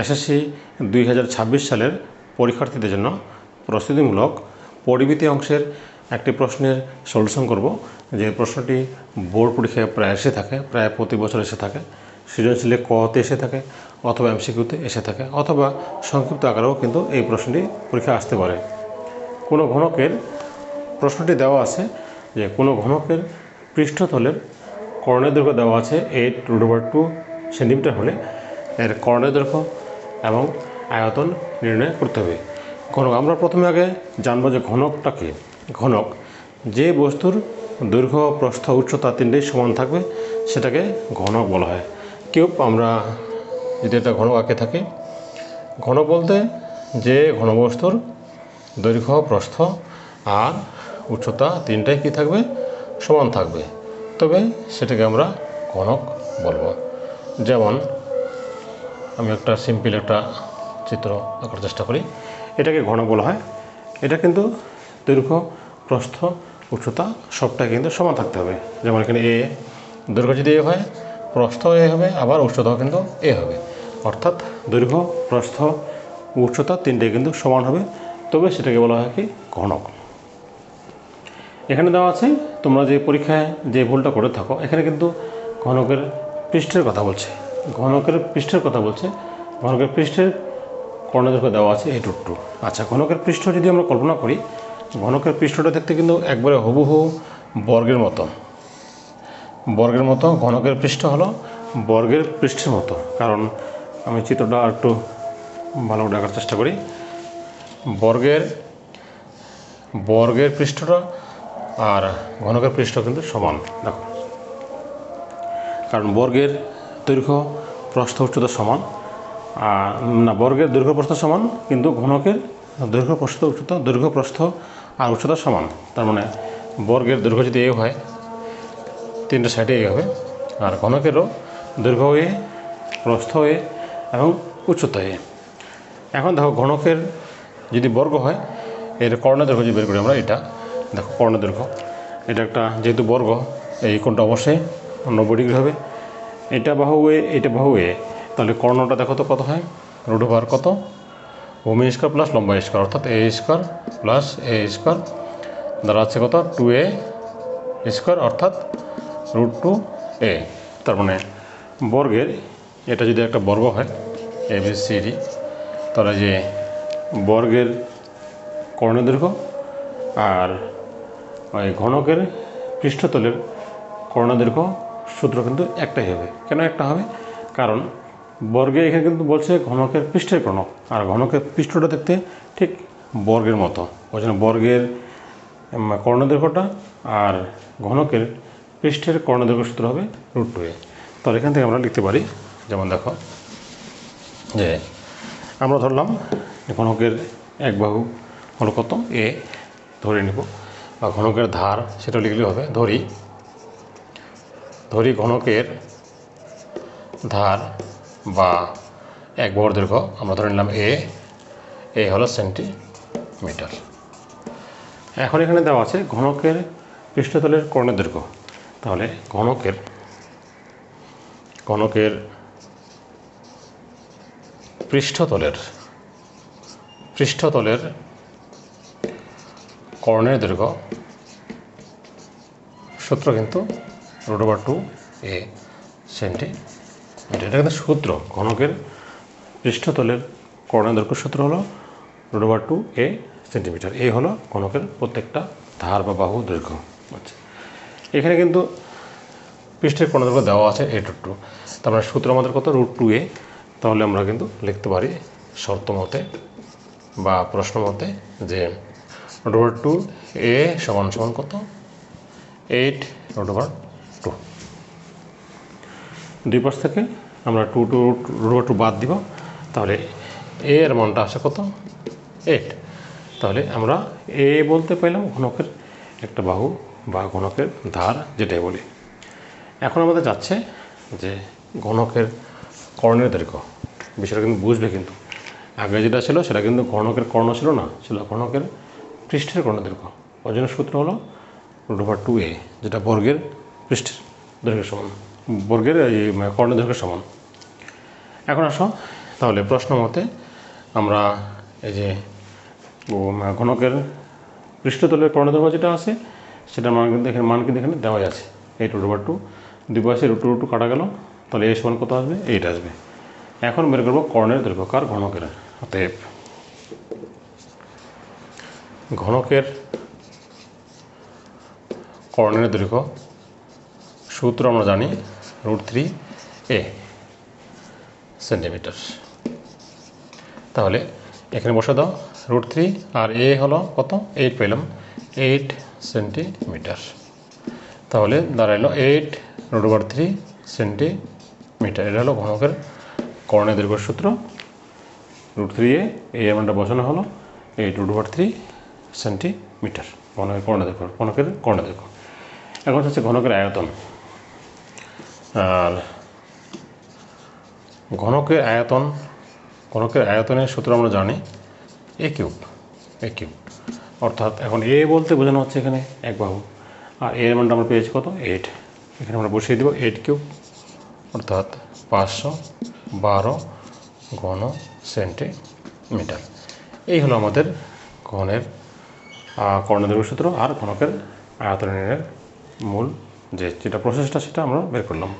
SSC দুই হাজার ছাব্বিশ সালের পরীক্ষার্থীদের জন্য প্রস্তুতিমূলক পরিমিতি অংশের একটি প্রশ্নের সলিউশন করব। যে প্রশ্নটি বোর্ড পরীক্ষায় প্রায় এসে থাকে, প্রায় প্রতি বছর এসে থাকে। সৃজনশীলে কতে এসে থাকে, অথবা এমসিকিউতে এসে থাকে, অথবা সংক্ষিপ্ত আকারেও কিন্তু এই প্রশ্নটি পরীক্ষা আসতে পারে। কোনো ঘনকের প্রশ্নটি দেওয়া আছে যে কোনো ঘনকের পৃষ্ঠতলের কর্ণের দৈর্ঘ্য দেওয়া আছে eight root over two centimetre হলে। এর কর্ণের দৈর্ঘ্য এবং আয়তন নির্ণয় করতে হবে। ঘনক, আমরা প্রথমে আগে জানব যে ঘনকটাকে ঘনক, যে বস্তুর দৈর্ঘ্য, প্রস্থ, উচ্চতা তিনটেই সমান থাকবে, সেটাকে ঘনক বলা হয়। কিউব, আমরা যদি একটা ঘনক আঁকে থাকি, ঘনক বলতে যে ঘনবস্তুর দৈর্ঘ্য, প্রস্থ আর উচ্চতা তিনটাই কী থাকবে? সমান থাকবে। তবে সেটাকে আমরা ঘনক বলব। যেমন আমি একটা সিম্পল একটা চিত্র আঁকার চেষ্টা করি। এটাকে ঘনক বলা হয়। এটা কিন্তু দৈর্ঘ্য, প্রস্থ, উচ্চতা সবটাই কিন্তু সমান থাকতে হবে। যেমন এখানে এ দৈর্ঘ্য যদি এ হয়, প্রস্থ এ হবে, আবার উচ্চতাও কিন্তু এ হবে। অর্থাৎ দৈর্ঘ্য, প্রস্থ, উচ্চতা তিনটাই কিন্তু সমান হবে। তবে সেটাকে বলা হয় কি? ঘনক। এখানে দেওয়া আছে, তোমরা যে পরীক্ষায় যে ভুলটা করে থাকো, এখানে কিন্তু ঘনকের পৃষ্ঠের কথা বলছে। ঘনকের পৃষ্ঠের কথা বলছে, ঘনকের পৃষ্ঠের কর্ণদৈর্ঘ্য দেওয়া আছে এই টু আচ্ছা ঘনকের পৃষ্ঠ যদি আমরা কল্পনা করি, ঘনকের পৃষ্ঠটা দেখতে কিন্তু একবারে হুবহু বর্গের মতো। বর্গের মতো, ঘনকের পৃষ্ঠ হলো বর্গের পৃষ্ঠের মতো। কারণ আমি চিত্রটা একটু ভালো করে দেখার চেষ্টা করি। বর্গের বর্গের পৃষ্ঠটা আর ঘনকের পৃষ্ঠ কিন্তু সমান। দেখো। কারণ বর্গের দৈর্ঘ্য প্রস্থ উচ্চতা সমান, আর, না, বর্গের দৈর্ঘ্য প্রস্থ সমান, কিন্তু ঘনকের দৈর্ঘ্য প্রস্থ উচ্চতা, দৈর্ঘ্য প্রস্থ আর উচ্চতা সমান। তার মানে বর্গের দৈর্ঘ্য যদি এ হয়, তিনটে সাইডে এ হবে, আর ঘনকেরও দৈর্ঘ্য এ, প্রস্থ এ এবং উচ্চতা এ। এখন দেখো ঘনকের যদি বর্গ হয়, এর কর্ণ দৈর্ঘ্য যদি বের করি আমরা, এটা দেখো কর্ণ দৈর্ঘ্য। এটা একটা যেহেতু বর্গ, এই কোণটা অবশ্যই নব্বই ডিগ্রি হবে। এটা বাহু এ এটা বাহু এ তাহলে কর্ণটা দেখো তো কত হয়? রুট ওভার কত? ভূমি স্কোয়ার প্লাস লম্বা স্কোয়ার, অর্থাৎ A square plus A square. দ্বারা আছে কত? টু এ স্কোয়ার, অর্থাৎ রুট টু এ তার মানে বর্গের, এটা যদি একটা বর্গ হয় এ বি সি ডি তাহলে যে বর্গের কর্ণ দৈর্ঘ্য আর ওই ঘনকের পৃষ্ঠতলের কর্ণদৈর্ঘ্য সূত্র কিন্তু একটাই হবে। কেন একটা হবে? কারণ বর্গে এখানে কিন্তু বলছে ঘনকের পৃষ্ঠের কর্ণ আর ঘনকের পৃষ্ঠটা দেখতে ঠিক বর্গের মতো। ওই জন্য বর্গের কর্ণদৈর্ঘ্যটা আর ঘনকের পৃষ্ঠের কর্ণদৈর্ঘ্য সূত্র হবে রুট টু এ। তাহলে এখান থেকে আমরা লিখতে পারি, যেমন দেখো, যে আমরা ধরলাম ঘনকের এক বাহু হলো কত? এ ধরে নিব। বা ঘনকের ধার, সেটা লিখলে হবে, ধরি ধরি ঘনকের ধার বা এক বহর দৈর্ঘ্য, আমরা ধরে নিলাম এ এ হলো সেন্টিমিটার এখন এখানে দেওয়া আছে ঘনকের পৃষ্ঠতলের কর্ণের দৈর্ঘ্য। তাহলে ঘনকের ঘনকের পৃষ্ঠতলের পৃষ্ঠতলের কর্ণের দৈর্ঘ্য সূত্র কিন্তু root over two A centimetre এটা কিন্তু সূত্র ঘনকের পৃষ্ঠতলের কর্ণের দৈর্ঘ্য সূত্র হলো root over two A centimetre. এই হলো ঘনকের প্রত্যেকটা ধার বা বাহু দৈর্ঘ্য। আচ্ছা এখানে কিন্তু পৃষ্ঠের কর্ণদৈর্ঘ্য দেওয়া আছে এ টু টু। তার মানে সূত্র আমাদের কত? Root two A. তাহলে আমরা কিন্তু লিখতে পারি শর্ত মতে বা প্রশ্ন মতে যে রুট ওভার টু এ সমান সমান কত? এইট রুট ওভার পাশ থেকে আমরা টু টু রুট টু বাদ দিব। তাহলে এ এর মানটা আসে কত? এইট তাহলে আমরা এ বলতে পাইলাম ঘনকের একটা বাহু বা ঘনকের ধার, যেটাই বলি। এখন আমাদের যাচ্ছে যে ঘনকের কর্ণের দৈর্ঘ্য। বিষয়টা কিন্তু বুঝবে কিন্তু। আগে যেটা ছিল, সেটা কিন্তু ঘনকের কর্ণ ছিল না, ছিল ঘনকের পৃষ্ঠের কর্ণ দৈর্ঘ্য। জন্য সূত্র হলো রুট ওভার টু এ যেটা বর্গের পৃষ্ঠের দৈর্ঘ্যের সমান। বর্গের এই কর্ণ দৈর্ঘ্যের সমান। এখন আসো, তাহলে প্রশ্ন মতে আমরা এই যে ঘনকের পৃষ্ঠতলের কর্ণদৈর্ঘ্য যেটা আছে, সেটার মান কিন্তু মান কিন্তু এখানে দেওয়াই আছে। এই রুট ওভার টু দুই পাশে রুট রুট কাটা গেল, তাহলে এই সমান কত আসবে? এইট আসবে। এখন বের করব কর্ণের দৈর্ঘ্য কার ঘনকের, অতএব ঘনকের কর্ণের দৈর্ঘ্য সূত্র আমরা জানি রুট থ্রি এ সেন্টিমিটার তাহলে এখানে বসে দাও রুট থ্রি আর এ হলো কত? এইট পেলাম। এইট সেন্টিমিটার তাহলে দাঁড়াইলো eight root over three centimetre এটা হলো ঘনকের কর্ণের দৈর্ঘ্য সূত্র। রুট থ্রি এ এই এমনটা বসানো হলো eight root over three centimetre ঘনকের কর্ণের ঘনকের দৈর্ঘ্য এখন হচ্ছে ঘনকের আয়তন। আর ঘনকের আয়তন, ঘনকের আয়তনের সূত্র আমরা জানি এ কিউব এ কিউব অর্থাৎ এখন এ বলতে বোঝানো হচ্ছে এখানে এক বাহু। আর এর মানটা আমরা পেয়েছি কত? এইট এখানে আমরা বসিয়ে দেবো এইট কিউব অর্থাৎ পাঁচশো বারো ঘন সেন্টিমিটার। এই হলো আমাদের ঘনের কর্ণদৈর্ঘ্য সূত্র আর ঘনকের আয়তনের মূল যে যেটা প্রসেসটা সেটা আমরা বের করলাম।